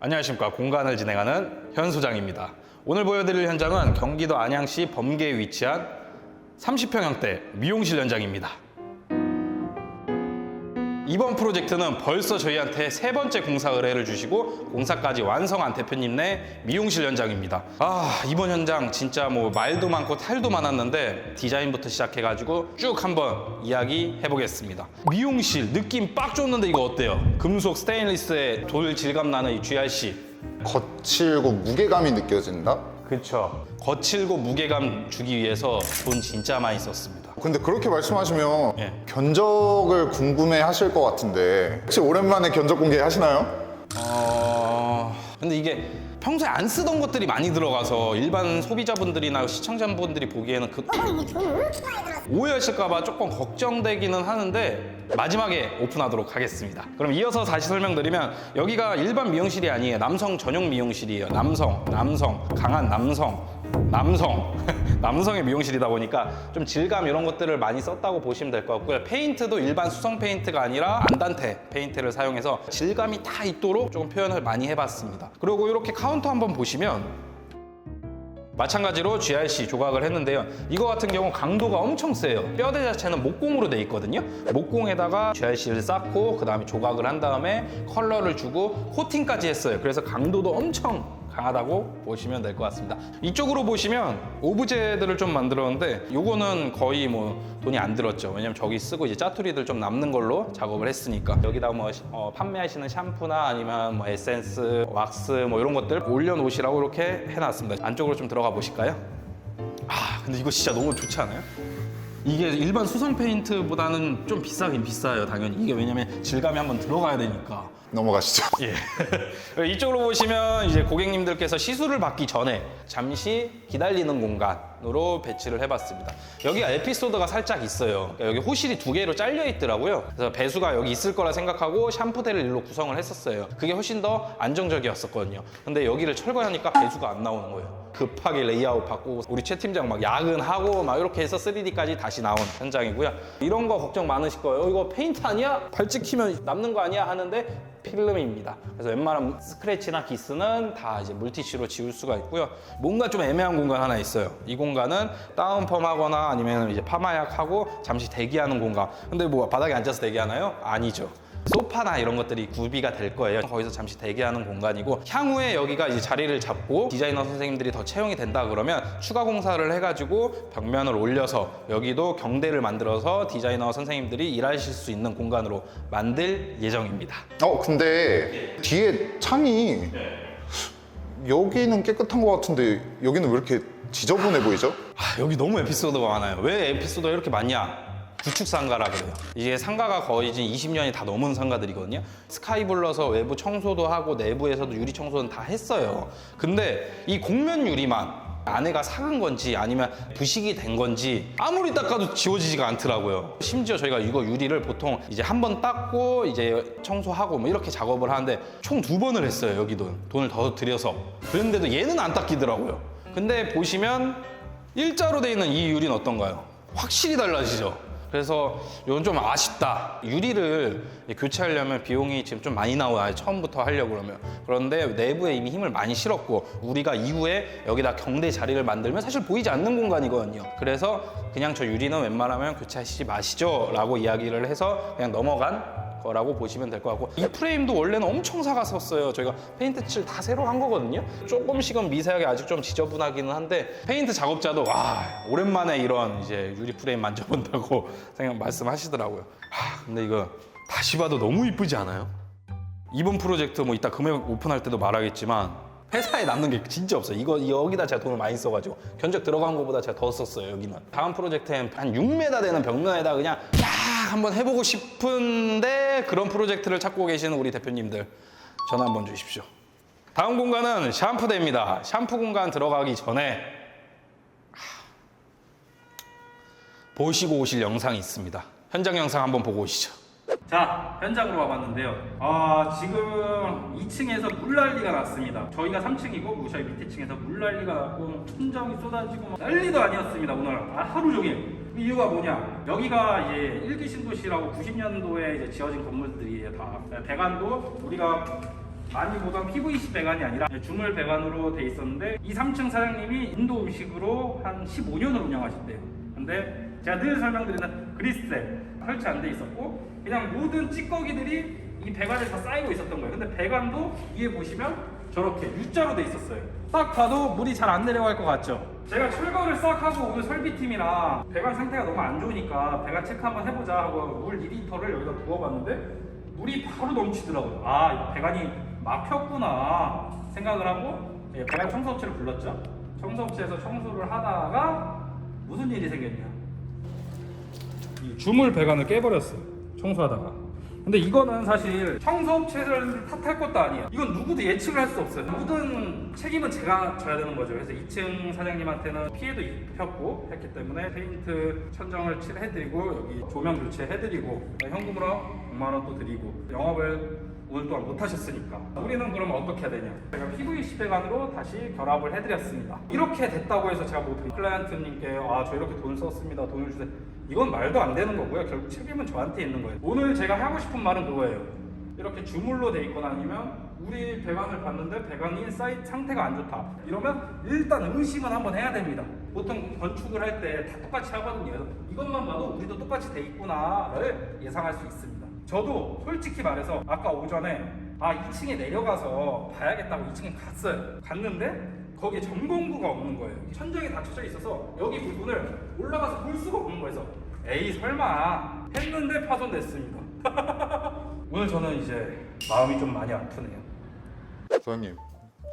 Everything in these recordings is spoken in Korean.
안녕하십니까 공간을 진행하는 현 소장입니다. 오늘 보여드릴 현장은 경기도 안양시 범계에 위치한 30평형대 미용실 현장입니다. 이번 프로젝트는 벌써 저희한테 세 번째 공사 의뢰를 주시고 공사까지 완성한 대표님네 미용실 현장입니다. 아 이번 현장 진짜 뭐 말도 많고 탈도 많았는데 디자인부터 시작해가지고 쭉 한번 이야기 해보겠습니다. 미용실 느낌 빡 줬는데 이거 어때요? 금속 스테인리스의 돌 질감 나는 이 GRC 거칠고 무게감이 느껴진다? 그쵸 거칠고 무게감 주기 위해서 돈 진짜 많이 썼습니다. 근데 그렇게 말씀하시면 예. 견적을 궁금해 하실 것 같은데 혹시 오랜만에 견적 공개 하시나요? 어... 근데 이게 평소에 안 쓰던 것들이 많이 들어가서 일반 소비자분들이나 시청자분들이 보기에는 그 오해하실까봐 조금 걱정되기는 하는데 마지막에 오픈하도록 하겠습니다. 그럼 이어서 다시 설명드리면 여기가 일반 미용실이 아니에요. 남성 전용 미용실이에요. 남성, 남성, 강한 남성, 남성, 남성의 미용실이다 보니까 좀 질감 이런 것들을 많이 썼다고 보시면 될 것 같고요. 페인트도 일반 수성 페인트가 아니라 안단테 페인트를 사용해서 질감이 다 있도록 조금 표현을 많이 해봤습니다. 그리고 이렇게 카운터 한번 보시면 마찬가지로 GRC 조각을 했는데요. 이거 같은 경우 강도가 엄청 세요. 뼈대 자체는 목공으로 돼 있거든요. 목공에다가 GRC를 쌓고 그 다음에 조각을 한 다음에 컬러를 주고 코팅까지 했어요. 그래서 강도도 엄청 강하다고 보시면 될 것 같습니다. 이쪽으로 보시면 오브제들을 좀 만들었는데 요거는 거의 뭐 돈이 안 들었죠. 왜냐면 저기 쓰고 이제 짜투리들 좀 남는 걸로 작업을 했으니까 여기다 뭐 어, 판매하시는 샴푸나 아니면 뭐 에센스, 왁스 뭐 이런 것들 올려놓으시라고 이렇게 해놨습니다. 안쪽으로 좀 들어가 보실까요? 아 근데 이거 진짜 너무 좋지 않아요? 이게 일반 수성 페인트보다는 좀 비싸긴 비싸요 당연히 이게 왜냐면 질감이 한번 들어가야 되니까 넘어가시죠. 예. 이쪽으로 보시면 이제 고객님들께서 시술을 받기 전에 잠시 기다리는 공간으로 배치를 해봤습니다. 여기가 에피소드가 살짝 있어요. 그러니까 여기 호실이 두 개로 잘려 있더라고요. 그래서 배수가 여기 있을 거라 생각하고 샴푸대를 일로 구성을 했었어요. 그게 훨씬 더 안정적이었었거든요. 근데 여기를 철거하니까 배수가 안 나오는 거예요. 급하게 레이아웃 바꾸고 우리 최 팀장 막 야근하고 막 이렇게 해서 3D까지 다시 나온 현장이고요. 이런 거 걱정 많으실 거예요. 어, 이거 페인트 아니야? 발 찍히면 남는 거 아니야? 하는데 필름입니다. 그래서 웬만한 스크래치나 기스는 다 이제 물티슈로 지울 수가 있고요. 뭔가 좀 애매한 공간 하나 있어요. 이 공간은 다운펌 하거나 아니면 이제 파마약 하고 잠시 대기하는 공간. 근데 뭐 바닥에 앉아서 대기하나요? 아니죠. 소파나 이런 것들이 구비가 될 거예요. 거기서 잠시 대기하는 공간이고 향후에 여기가 이제 자리를 잡고 디자이너 선생님들이 더 채용이 된다 그러면 추가 공사를 해가지고 벽면을 올려서 여기도 경대를 만들어서 디자이너 선생님들이 일하실 수 있는 공간으로 만들 예정입니다. 어 근데 뒤에 창이 여기는 깨끗한 것 같은데 여기는 왜 이렇게 지저분해 보이죠? 아, 여기 너무 에피소드가 많아요. 왜 에피소드가 이렇게 많냐? 구축 상가라 그래요. 이게 상가가 거의 지금 20년이 다 넘은 상가들이거든요. 스카이 불러서 외부 청소도 하고 내부에서도 유리 청소는 다 했어요. 근데 이 곡면 유리만 안에가 삭은 건지 아니면 부식이 된 건지 아무리 닦아도 지워지지가 않더라고요. 심지어 저희가 이거 유리를 보통 이제 한 번 닦고 이제 청소하고 뭐 이렇게 작업을 하는데 총 두 번을 했어요. 여기도 돈을 더 들여서. 그런데도 얘는 안 닦이더라고요. 근데 보시면 일자로 돼 있는 이 유리는 어떤가요? 확실히 달라지죠. 그래서 이건 좀 아쉽다. 유리를 교체하려면 비용이 지금 좀 많이 나와요. 처음부터 하려고 그러면. 그런데 내부에 이미 힘을 많이 실었고 우리가 이후에 여기다 경대 자리를 만들면 사실 보이지 않는 공간이거든요. 그래서 그냥 저 유리는 웬만하면 교체하시지 마시죠. 라고 이야기를 해서 그냥 넘어간 거라고 보시면 될 것 같고 이 프레임도 원래는 엄청 사갔었어요 저희가 페인트 칠 다 새로 한 거거든요 조금씩은 미세하게 아직 좀 지저분하기는 한데 페인트 작업자도 와 오랜만에 이런 이제 유리 프레임 만져본다고 생각 말씀하시더라고요 하, 근데 이거 다시 봐도 너무 이쁘지 않아요? 이번 프로젝트 뭐 이따 금액 오픈할 때도 말하겠지만 회사에 남는 게 진짜 없어요. 이거 여기다 제가 돈을 많이 써가지고 견적 들어간 것보다 제가 더 썼어요. 여기는 다음 프로젝트엔 한 6m 되는 벽면에다 그냥 야 한번 해보고 싶은데 그런 프로젝트를 찾고 계시는 우리 대표님들 전화 한번 주십시오. 다음 공간은 샴푸대입니다. 샴푸 공간 들어가기 전에 보시고 오실 영상이 있습니다. 현장 영상 한번 보고 오시죠. 자, 현장으로 와봤는데요. 아, 지금 2층에서 물난리가 났습니다. 저희가 3층이고 저희 밑에 층에서 물난리가 났고 천정이 쏟아지고 막 난리도 아니었습니다. 오늘 아, 하루 종일. 그 이유가 뭐냐? 여기가 이제 일기 신도시라고 90년도에 이제 지어진 건물들이에요. 다. 배관도 우리가 많이 보던 PVC 배관이 아니라 주물 배관으로 돼 있었는데 이 3층 사장님이 인도 음식으로 한 15년을 운영하셨대요. 근데 제가 늘 설명드리는 그리스셀 설치 안 돼 있었고 그냥 모든 찌꺼기들이 이 배관에 다 쌓이고 있었던 거예요. 근데 배관도 위에 보시면 저렇게 U자로 돼 있었어요. 딱 봐도 물이 잘 안 내려갈 것 같죠? 제가 철거를 싹 하고 오늘 설비팀이랑 배관 상태가 너무 안 좋으니까 배관 체크 한번 해보자 하고 물 2리터를 여기다 부어봤는데 물이 바로 넘치더라고요. 아, 이 배관이 막혔구나 생각을 하고 예, 배관 청소업체를 불렀죠. 청소업체에서 청소를 하다가 무슨 일이 생겼냐? 이 주물 배관을 깨버렸어요. 청소하다가. 근데 이거는 사실 청소업체를 탓할 것도 아니에요. 이건 누구도 예측을 할 수 없어요. 모든 책임은 제가 져야 되는 거죠. 그래서 2층 사장님한테는 피해도 입혔고 했기 때문에 페인트 천정을 칠해드리고 여기 조명 교체해드리고 현금으로 6만 원 또 드리고 영업을 오늘 동안 못 하셨으니까 우리는 그럼 어떻게 해야 되냐 제가 PVC 배관으로 다시 결합을 해드렸습니다 이렇게 됐다고 해서 제가 뭐 클라이언트님께 아 저 이렇게 돈 썼습니다 돈을 주세요 이건 말도 안 되는 거고요. 결국 책임은 저한테 있는 거예요. 오늘 제가 하고 싶은 말은 그거예요. 이렇게 주물로 돼 있거나 아니면 우리 배관을 봤는데 배관이 사이트 상태가 안 좋다. 이러면 일단 의심은 한번 해야 됩니다. 보통 건축을 할 때 다 똑같이 하거든요. 이것만 봐도 우리도 똑같이 돼 있구나를 예상할 수 있습니다. 저도 솔직히 말해서 아까 오전에 아 2층에 내려가서 봐야겠다고 2층에 갔어요. 갔는데 거기에 점검구가 없는 거예요 천정이 닫혀져 있어서 여기 부분을 올라가서 볼 수가 없는 거예요 에이 설마 했는데 파손됐습니다 오늘 저는 이제 마음이 좀 많이 아프네요. 사장님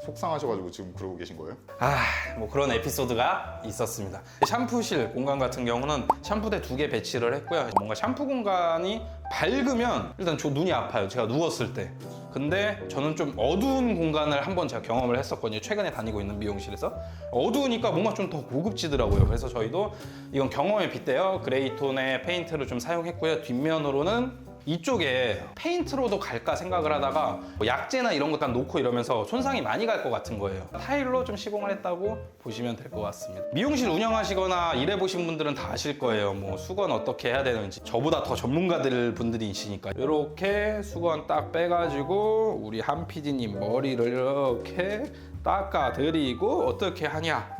속상하셔가지고 지금 그러고 계신 거예요? 아, 뭐 그런 에피소드가 있었습니다. 샴푸실 공간 같은 경우는 샴푸대 두 개 배치를 했고요. 뭔가 샴푸 공간이 밝으면 일단 저 눈이 아파요. 제가 누웠을 때. 근데 저는 좀 어두운 공간을 한번 제가 경험을 했었거든요. 최근에 다니고 있는 미용실에서. 어두우니까 뭔가 좀 더 고급지더라고요. 그래서 저희도 이건 경험에 빗대어 그레이톤의 페인트를 좀 사용했고요. 뒷면으로는 이쪽에 페인트로도 갈까 생각을 하다가 뭐 약재나 이런 것다 놓고 이러면서 손상이 많이 갈 것 같은 거예요. 타일로 좀 시공을 했다고 보시면 될 것 같습니다. 미용실 운영하시거나 일해보신 분들은 다 아실 거예요. 뭐 수건 어떻게 해야 되는지 저보다 더 전문가들 분들이시니까 이렇게 수건 딱 빼가지고 우리 한 PD님 머리를 이렇게 닦아드리고 어떻게 하냐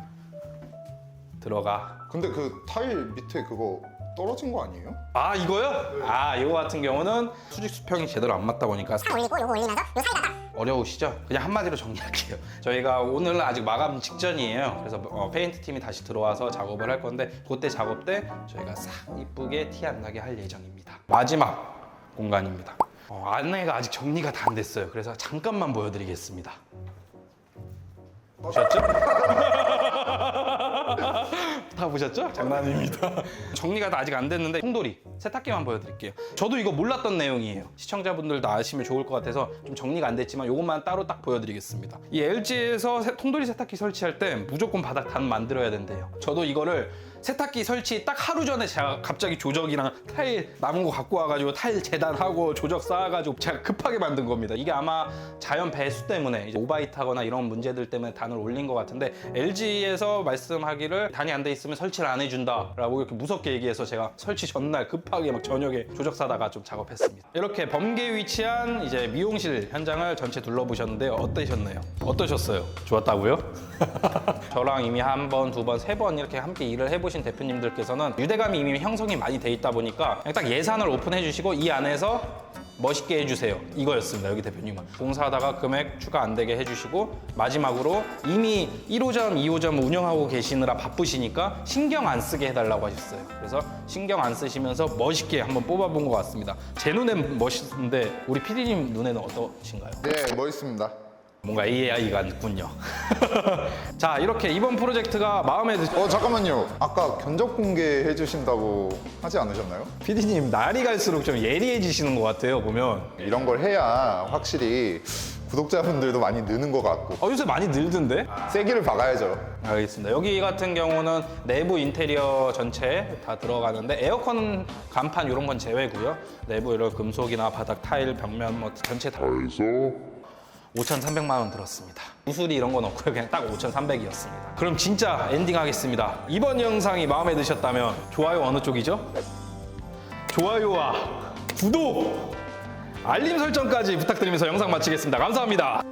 들어가 근데 그 타일 밑에 그거 떨어진 거 아니에요? 아 이거요? 아 이거 같은 경우는 수직 수평이 제대로 안 맞다 보니까 상 올리고 요거 올리면서 요 사이다가 어려우시죠? 그냥 한마디로 정리할게요. 저희가 오늘 아직 마감 직전이에요. 그래서 어, 페인트 팀이 다시 들어와서 작업을 할 건데 그때 작업 때 저희가 싹 이쁘게 티 안 나게 할 예정입니다. 마지막 공간입니다. 어, 안내가 아직 정리가 다 안 됐어요. 그래서 잠깐만 보여드리겠습니다. 보셨죠? 다 보셨죠? 장난입니다. 정리가 다 아직 안 됐는데 통돌이 세탁기만 보여드릴게요. 저도 이거 몰랐던 내용이에요. 시청자분들도 아시면 좋을 것 같아서 좀 정리가 안 됐지만 이것만 따로 딱 보여드리겠습니다. 이 LG에서 통돌이 세탁기 설치할 때 무조건 바닥 단 만들어야 된대요. 저도 이거를 세탁기 설치 딱 하루 전에 제가 갑자기 조적이랑 타일 남은 거 갖고 와가지고 타일 재단하고 조적 쌓아가지고 제가 급하게 만든 겁니다. 이게 아마 자연 배수 때문에 오바이트하거나 이런 문제들 때문에 단을 올린 것 같은데 LG에서 말씀하기를 단이 안 돼 있으면 설치를 안 해준다라고 이렇게 무섭게 얘기해서 제가 설치 전날 급하게 막 저녁에 조적 사다가 좀 작업했습니다. 이렇게 범계에 위치한 이제 미용실 현장을 전체 둘러보셨는데 어떠셨나요? 어떠셨어요? 좋았다고요? 저랑 이미 한 번, 두 번, 세 번 이렇게 함께 일을 해보신 대표님들께서는 유대감이 이미 형성이 많이 돼 있다 보니까 그냥 딱 예산을 오픈해 주시고 이 안에서 멋있게 해주세요. 이거였습니다. 여기 대표님은. 공사하다가 금액 추가 안 되게 해주시고 마지막으로 이미 1호점, 2호점 운영하고 계시느라 바쁘시니까 신경 안 쓰게 해달라고 하셨어요. 그래서 신경 안 쓰시면서 멋있게 한번 뽑아본 것 같습니다. 제 눈엔 멋있는데 우리 PD님 눈에는 어떠신가요? 네 멋있습니다 뭔가 AI가 있군요. 자, 이렇게 이번 프로젝트가 마음에 드... 어 잠깐만요 아까 견적 공개해 주신다고 하지 않으셨나요? PD님 날이 갈수록 좀 예리해지시는 것 같아요, 보면. 이런 걸 해야 확실히 구독자분들도 많이 느는 것 같고 어, 요새 많이 늘던데? 세기를 박아야죠 알겠습니다. 여기 같은 경우는 내부 인테리어 전체 다 들어가는데 에어컨 간판 이런 건 제외고요. 내부 이런 금속이나 바닥 타일 벽면 뭐 전체 다 해서 5,300만 원 들었습니다. 우수리 이런 건 없고요. 그냥 딱 5,300이었습니다. 그럼 진짜 엔딩 하겠습니다. 이번 영상이 마음에 드셨다면 좋아요 어느 쪽이죠? 좋아요와 구독! 알림 설정까지 부탁드리면서 영상 마치겠습니다. 감사합니다.